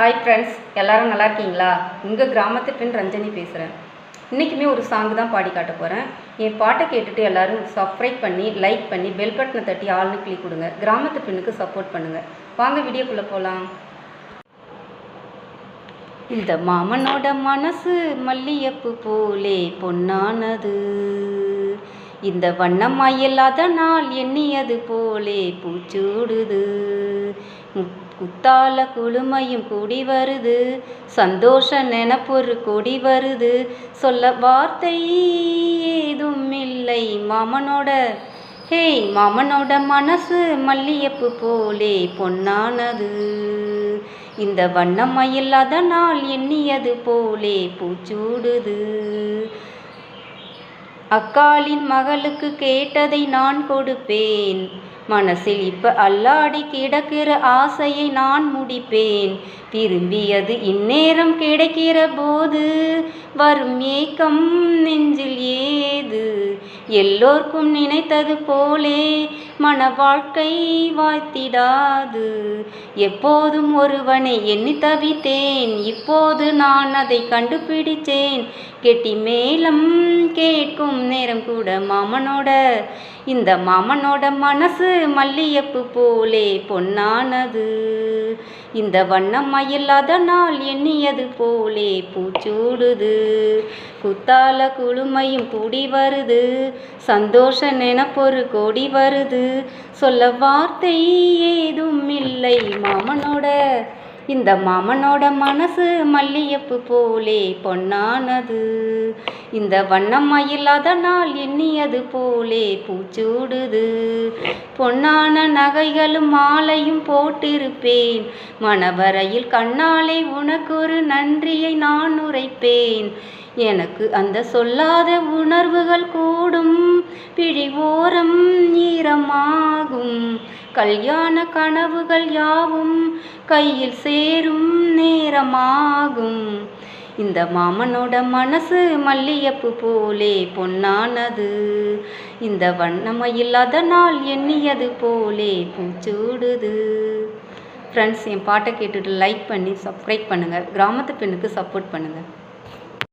Hi friends எல்லோரும் நல்லா இருக்கீங்களா? உங்கள் கிராமத்து பெண் ரஞ்சனி பேசுகிறேன் இன்றைக்குமே ஒரு சாங் தான் பாடி காட்ட போகிறேன் என் பாட்டை கேட்டுட்டு எல்லோரும் சப்ஸ்கிரைப் பண்ணி லைக் பண்ணி பெல் பட்டனை தட்டி ஆள்னு கிளிக் கொடுங்க. கிராமத்து பெண்ணுக்கு சப்போர்ட் பண்ணுங்கள் வாங்க வீடியோக்குள்ளே போகலாம் இந்த மாமனோட மனசு மல்லியப்பு போலே பொன்னானது. இந்த வண்ணமயில் நாள் எண்ணியது போலே பூச்சூடுது. குத்தால குளுமையும் கூடி வருது. சந்தோஷ நினப்பொரு கொடி வருது. சொல்ல வார்த்தை ஏதும் இல்லை மாமனோட. ஹேய் மாமனோட மனசு மல்லியப்பு போலே பொன்னானது. இந்த வண்ணமயில் நாள் எண்ணியது போலே பூச்சூடுது. அக்காளின் மகளுக்கு கேட்டதை நான் கொடுப்பேன். மனசில் இப்ப அல்லாடி கிடக்கிற ஆசையை நான் முடிப்பேன். விரும்பியது இந்நேரம் கிடைக்கிற போது வரும் ஏக்கம் நெஞ்சில் ஏது. எல்லோர்க்கும் நினைத்தது போலே மன வாழ்க்கை வாழ்த்திடாது எப்போதும் ஒருவனை எண்ணி தவித்தேன். இப்போது நான் அதை கண்டுபிடித்தேன். கெட்டி மேலம் கேட்கும் நேரம் கூட மாமனோட. இந்த மாமனோட மனசு மல்லியப்பு போலே பொன்னானது. இந்த வண்ணம் மயில் நாள் எண்ணியது போலே பூச்சூடுது. குத்தால குளுமையும் கூடி வருது. சந்தோஷ நினப்பொரு கொடி வருது. சொல்ல வார்த்தை ஏதும் இல்லை மாமனோட. இந்த மாமனோட மனசு மல்லியப்பு போலே பொன்னானது. இந்த வண்ணம்மா மயில் அதனால் எண்ணியது போலே பூச்சூடுது. பொன்னான நகைகளும் மாலையும் போட்டிருப்பேன். மணவரையில் கண்ணாலே உனக்கு ஒரு நன்றியை நான் உரைப்பேன். எனக்கு அந்த சொல்லாத உணர்வுகள் கூடும். பிழி ஓரம் கல்யாண கனவுகள் யாவும் கையில் சேரும் நேரமாகும். இந்த மாமனோட மனசு மல்லியப்பு போலே பொன்னானது. இந்த வண்ணமயில் நாள் எண்ணியது போலே பூச்சூடுது. ஃப்ரெண்ட்ஸ் என் பாட்டை கேட்டுட்டு லைக் பண்ணி சப்ஸ்கிரைப் பண்ணுங்கள் கிராமத்து பெண்ணுக்கு சப்போர்ட் பண்ணுங்கள்